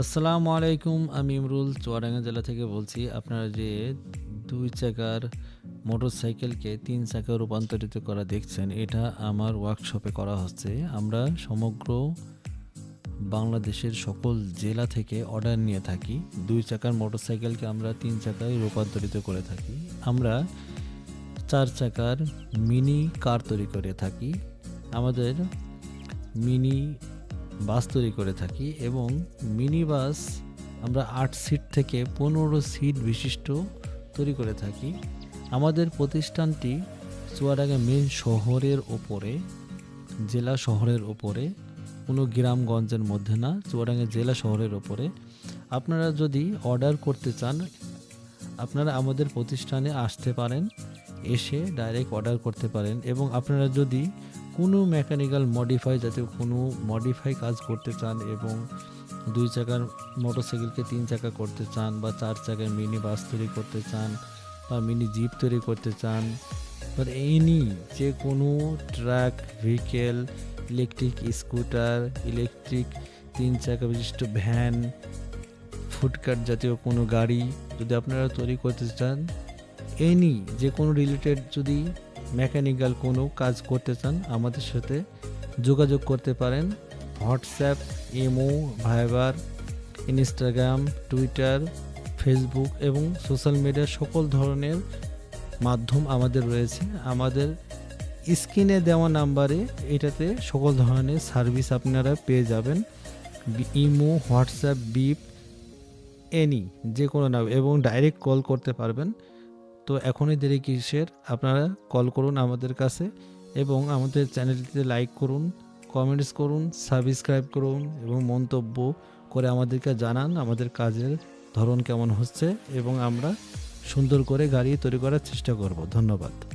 আসসালামু আলাইকুম, আমি ইমরুল চুয়াডাঙ্গা জেলা থেকে বলছি, আপনারা যে দুই চাকার মোটর সাইকেলকে তিন চাকায় রূপান্তরিত করা দেখছেন, এটা আমার ওয়ার্কশপে করা হচ্ছে। আমরা সমগ্র বাংলাদেশের সকল জেলা থেকে অর্ডার নিয়ে থাকি, দুই চাকার মোটর সাইকেলকে আমরা তিন চাকায় রূপান্তরিত করে থাকি। আমরা চার চাকার মিনি কার তৈরি করে থাকি। আমাদের মিনি বাস তৈরি করে থাকি এবং মিনি বাস আমরা আট সিট থেকে পনেরো সিট বিশিষ্ট তৈরি করে থাকি। আমাদের প্রতিষ্ঠানটি চুয়াডাঙ্গা মেন শহরের ওপরে, জেলা শহরের ওপরে, কোনো গ্রামগঞ্জের মধ্যে না, চুয়াডাঙ্গা জেলা শহরের ওপরে। আপনারা যদি অর্ডার করতে চান, আপনারা আমাদের প্রতিষ্ঠানে আসতে পারেন, এসে ডাইরেক্ট অর্ডার করতে পারেন এবং আপনারা যদি কোনো মেকানিক্যাল মডিফাই জাতীয় কোনো মডিফাই কাজ করতে চান এবং দুই চাকার মোটরসাইকেলকে তিন চাকা করতে চান বা চার চাকার মিনি বাস তৈরি করতে চান বা মিনি জিপ তৈরি করতে চান বা এনি যে কোনো truck vehicle electric scooter electric তিন চাকা বিশিষ্ট ভ্যান ফুডকার্ট জাতীয় কোনো গাড়ি যদি আপনারা তৈরি করতে চান এনি যে কোনো রিলেটেড যদি মেকানিক্যাল কোনো কাজ করতে চান, আমাদের সাথে যোগাযোগ করতে পারেন। WhatsApp, imo, Viber, Instagram, Twitter, Facebook এবং সোশ্যাল মিডিয়ার সকল ধরনের মাধ্যম আমাদের রয়েছে। আমাদের স্ক্রিনে দেওয়া নাম্বারে এটাতে সকল ধরনের সার্ভিস আপনারা পেয়ে যাবেন। ইমো, হোয়াটসঅ্যাপ, বিপ, এনি যে কোনো নাম এবং ডাইরেক্ট কল করতে পারবেন। তো এখনই দেরি কিসের? আপনারা কল করুন আমাদের কাছে এবং আমাদের চ্যানেলটিতে লাইক করুন কমেন্টস করুন সাবস্ক্রাইব করুন এবং মন্তব্য করে আমাদেরকে জানান আমাদের কাজের ধরন কেমন হচ্ছে এবং আমরা সুন্দর করে গাড়ি তৈরি করার চেষ্টা করব। ধন্যবাদ।